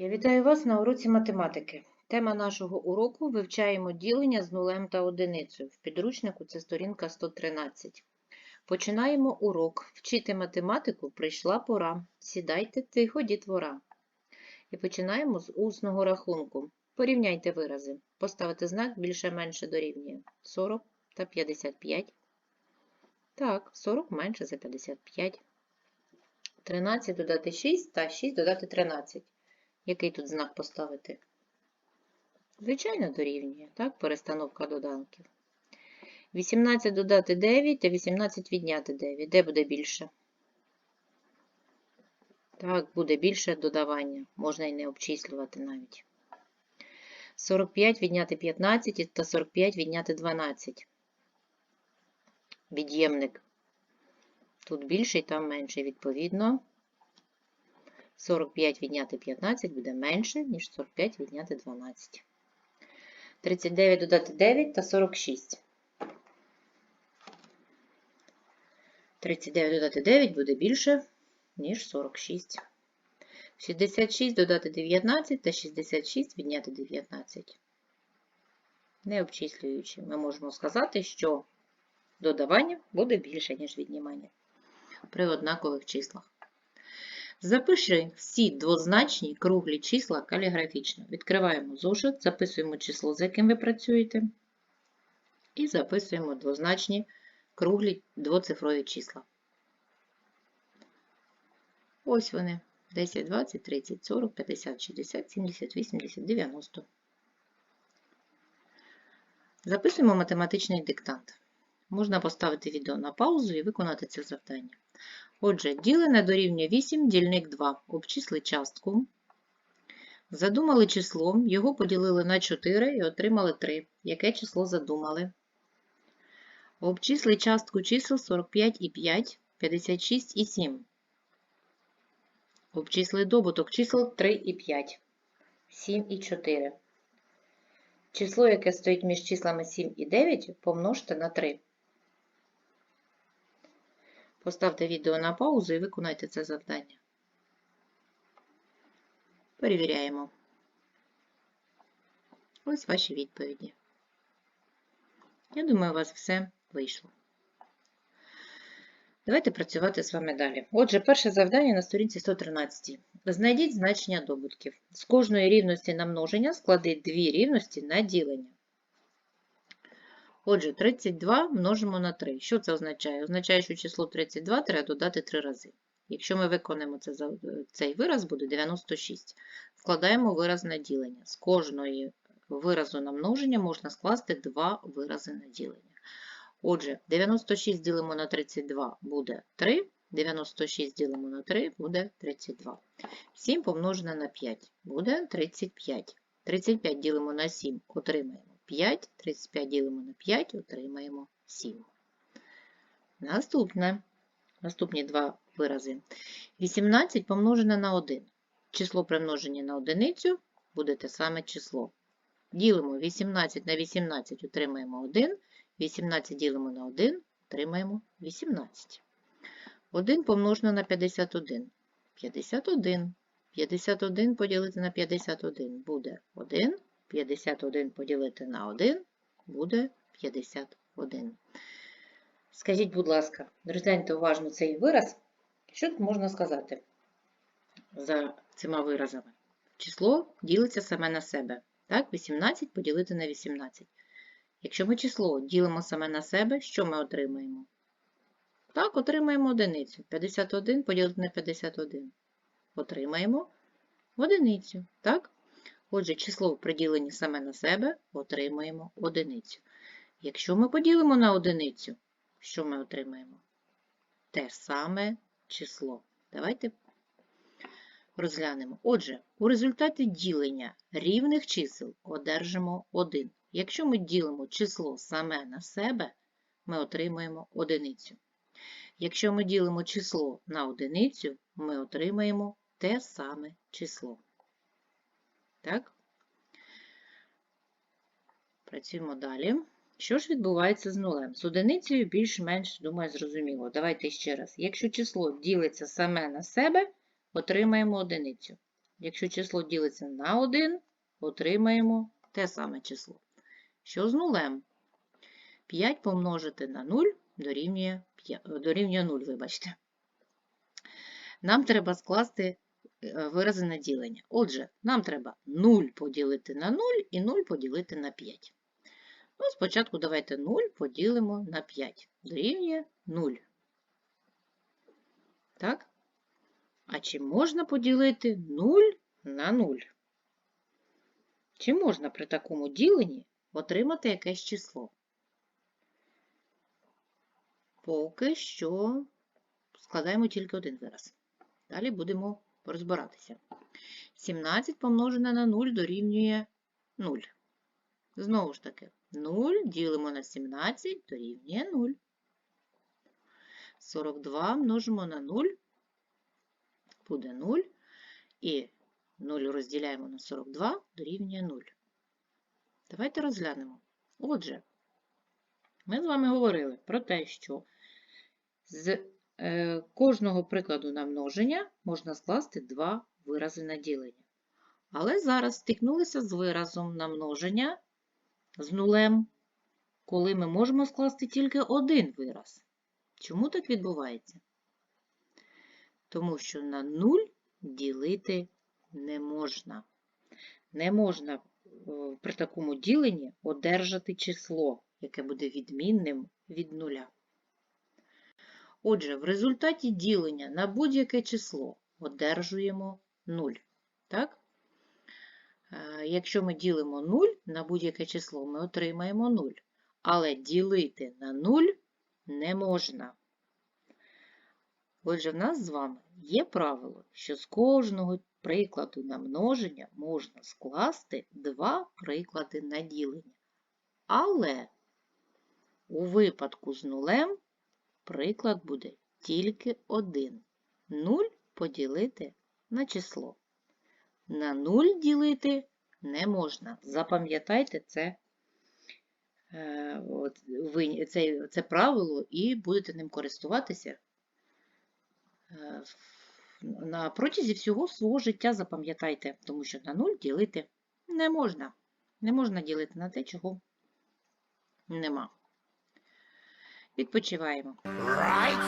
Я вітаю вас на уроці математики. Тема нашого уроку вивчаємо ділення з нулем та одиницею. В підручнику це сторінка 113. Починаємо урок. Вчити математику прийшла пора. Сідайте тихо, дітвора. І починаємо з усного рахунку. Порівняйте вирази. Поставити знак більше-менше дорівнює 40 та 55. Так, 40 менше за 55. 13 додати 6 та 6 додати 13. Який тут знак поставити? Звичайно, дорівнює, так, перестановка доданків. 18 додати 9 та 18 відняти 9. Де буде більше? Так, буде більше додавання. Можна і не обчислювати навіть. 45 відняти 15 та 45 відняти 12. Від'ємник. Тут більший, там менший, відповідно. 45 відняти 15 буде менше, ніж 45 відняти 12. 39 додати 9 та 46. 39 додати 9 буде більше, ніж 46. 66 додати 19 та 66 відняти 19. Не обчислюючи, ми можемо сказати, що додавання буде більше, ніж віднімання при однакових числах. Запиши всі двозначні круглі числа каліграфічно. Відкриваємо зошит, записуємо число, з яким ви працюєте, і записуємо двозначні круглі двоцифрові числа. Ось вони. 10, 20, 30, 40, 50, 60, 70, 80, 90. Записуємо математичний диктант. Можна поставити відео на паузу і виконати це завдання. Отже, ділене дорівнює 8, дільник 2. Обчисли частку. Задумали число, його поділили на 4 і отримали 3. Яке число задумали? Обчисли частку чисел 45 і 5, 56 і 7. Обчисли добуток чисел 3 і 5, 7 і 4. Число, яке стоїть між числами 7 і 9, помножте на 3. Поставте відео на паузу і виконайте це завдання. Перевіряємо. Ось ваші відповіді. Я думаю, у вас все вийшло. Давайте працювати з вами далі. Отже, перше завдання на сторінці 113. Знайдіть значення добутків. З кожної рівності на множення склади дві рівності на ділення. Отже, 32 множимо на 3. Що це означає? Означає, що число 32 треба додати 3 рази. Якщо ми виконаємо це, цей вираз, буде 96. Складаємо вираз на ділення. З кожної виразу на множення можна скласти два вирази на ділення. Отже, 96 ділимо на 32 буде 3, 96 ділимо на 3 буде 32. 7 помножене на 5 буде 35. 35 ділимо на 7, отримаємо 5, 35 ділимо на 5, отримаємо 7. Наступне. Наступні два вирази. 18 помножене на 1. Число примноження на одиницю буде те саме число. Ділимо 18 на 18, отримаємо 1. 18 ділимо на 1, отримаємо 18. 1 помножено на 51. 51. 51 поділити на 51 буде 1. 51 поділити на 1 буде 51. Скажіть, будь ласка, розгляньте уважно цей вираз. Що тут можна сказати за цими виразами? Число ділиться саме на себе. Так, 18 поділити на 18. Якщо ми число ділимо саме на себе, що ми отримаємо? Так, отримаємо одиницю. 51 поділити на 51. Отримаємо одиницю. Так? Отже, число в приділенні саме на себе отримаємо одиницю. Якщо ми поділимо на одиницю, що ми отримаємо? Те саме число. Давайте розглянемо. Отже, у результаті ділення рівних чисел одержимо 1. Якщо ми ділимо число саме на себе, ми отримаємо одиницю. Якщо ми ділимо число на одиницю, ми отримаємо те саме число. Так? Працюємо далі. Що ж відбувається з нулем? З одиницею більш-менш, думаю, зрозуміло. Давайте ще раз. Якщо число ділиться саме на себе, отримаємо одиницю. Якщо число ділиться на 1, отримаємо те саме число. Що з нулем? 5 помножити на 0 дорівнює, 5, дорівнює 0, вибачте. Нам треба скласти е, вирази на ділення. Отже, нам треба 0 поділити на 0 і 0 поділити на 5. Ну, спочатку давайте 0 поділимо на 5. Дорівнює 0. Так? А чи можна поділити 0 на 0? Чи можна при такому діленні отримати якесь число? Поки що складаємо тільки один вираз. Далі будемо розбиратися. 17 помножене на 0 дорівнює 0. Знову ж таки, 0 ділимо на 17 дорівнює 0. 42 множимо на 0 буде 0. І 0 розділяємо на 42 дорівнює 0. Давайте розглянемо. Отже, ми з вами говорили про те, що з кожного прикладу на множення можна скласти два вирази на ділення. Але зараз стикнулися з виразом на множення з нулем, коли ми можемо скласти тільки один вираз. Чому так відбувається? Тому що на 0 ділити не можна. Не можна е, при такому діленні одержати число, яке буде відмінним від нуля. Отже, в результаті ділення на будь-яке число одержуємо 0. Так? Е, Якщо ми ділимо 0 на будь-яке число, ми отримаємо 0. Але ділити на 0 не можна. Отже, в нас з вами є правило, що з кожного прикладу на множення можна скласти два приклади на ділення. Але у випадку з нулем приклад буде тільки один. 0 поділити на число. На 0 ділити не можна. Запам'ятайте це, е, це, це правило і будете ним користуватися е, на протязі всього свого життя запам'ятайте, тому що на 0 ділити не можна. Не можна ділити на те, чого нема. Відпочиваємо. Right?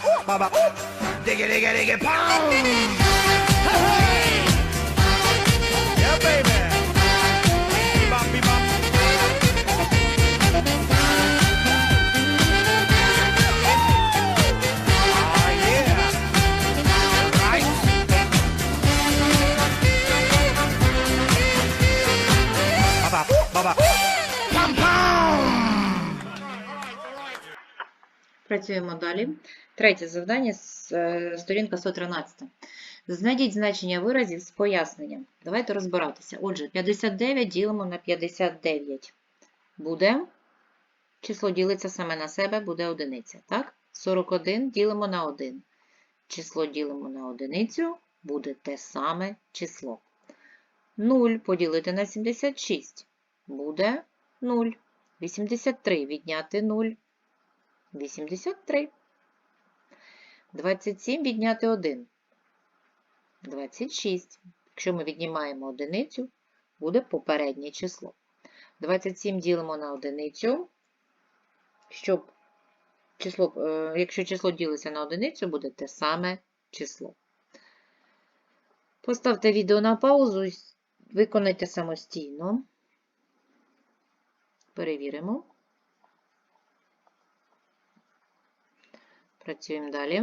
baba, baba, diggy, diggy, diggy, pound. Працюємо далі. Третє завдання, е, сторінка 113. Знайдіть значення виразів з поясненням. Давайте розбиратися. Отже, 59 ділимо на 59. Буде. Число ділиться саме на себе, буде одиниця. Так? 41 ділимо на 1. Число ділимо на одиницю, буде те саме число. 0 поділити на 76 буде 0. 83 відняти 0. 83. 27 відняти 1. 26. Якщо ми віднімаємо одиницю, буде попереднє число. 27 ділимо на одиницю, щоб число, е, якщо число ділиться на одиницю, буде те саме число. Поставте відео на паузу виконайте самостійно. Перевіримо. Працюємо далі.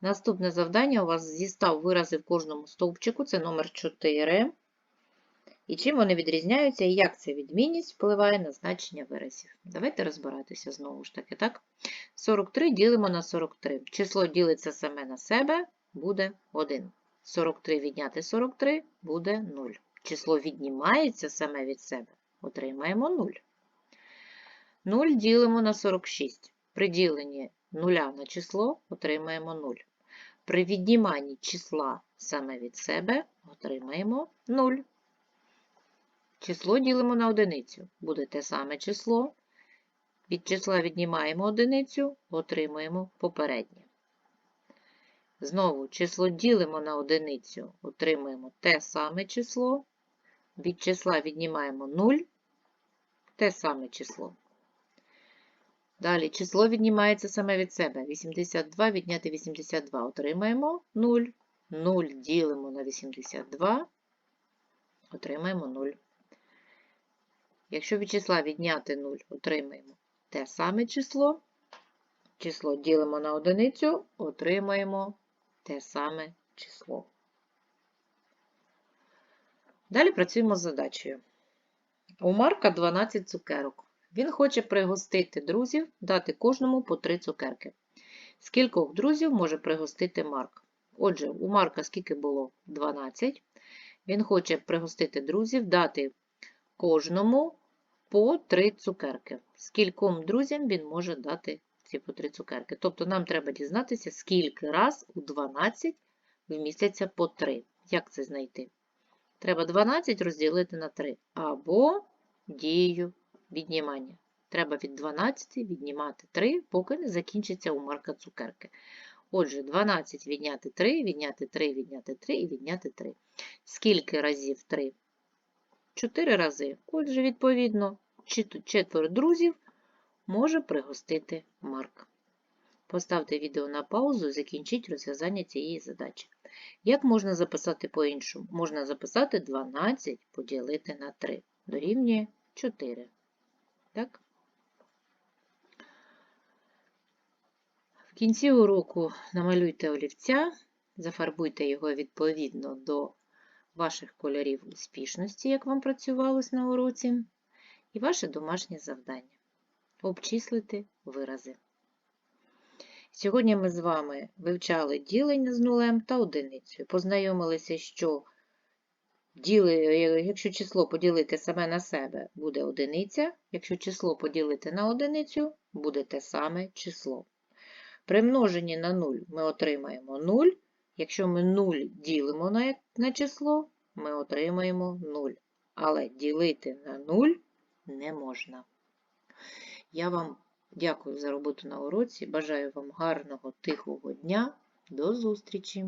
Наступне завдання у вас зі 100 вирази в кожному стовпчику, це номер 4. І чим вони відрізняються, і як ця відмінність впливає на значення виразів. Давайте розбиратися знову ж таки, так? 43 ділимо на 43. Число ділиться саме на себе, буде 1. 43 відняти 43 буде 0. Число віднімається саме від себе, отримаємо 0. 0 ділимо на 46. При діленні 0 на число отримаємо 0. При відніманні числа саме від себе отримаємо 0. Число ділимо на одиницю. Буде те саме число. Від числа віднімаємо одиницю, отримуємо попереднє. Знову число ділимо на одиницю, отримуємо те саме число. Від числа віднімаємо 0, те саме число. Далі число віднімається саме від себе. 82 відняти 82 отримаємо 0. 0 ділимо на 82, отримаємо 0. Якщо від числа відняти 0, отримаємо те саме число. Число ділимо на одиницю, отримаємо те саме число. Далі працюємо з задачею. У Марка 12 цукерок. Він хоче пригостити друзів, дати кожному по 3 цукерки. Скількох друзів може пригостити Марк? Отже, у Марка скільки було? 12. Він хоче пригостити друзів, дати кожному по 3 цукерки. Скільком друзям він може дати ці по 3 цукерки. Тобто нам треба дізнатися, скільки раз у 12 вмістяться по 3. Як це знайти? Треба 12 розділити на 3 або дією віднімання. Треба від 12 віднімати 3, поки не закінчиться у Марка цукерки. Отже, 12 відняти 3, відняти 3, відняти 3 і відняти 3. Скільки разів 3? 4 рази. Отже, відповідно, четверо друзів може пригостити Марк. Поставте відео на паузу і закінчіть розв'язання цієї задачі. Як можна записати по-іншому? Можна записати 12 поділити на 3. Дорівнює 4. Так? В кінці уроку намалюйте олівця, зафарбуйте його відповідно до ваших кольорів успішності, як вам працювалось на уроці, і ваше домашнє завдання обчислити вирази. Сьогодні ми з вами вивчали ділення з нулем та одиницею. Познайомилися, що діли, якщо число поділити саме на себе, буде одиниця, якщо число поділити на одиницю, буде те саме число. При множенні на 0 ми отримаємо 0. Якщо ми 0 ділимо на, на число, ми отримаємо 0. Але ділити на 0 не можна. Я вам дякую за роботу на уроці. Бажаю вам гарного, тихого дня. До зустрічі!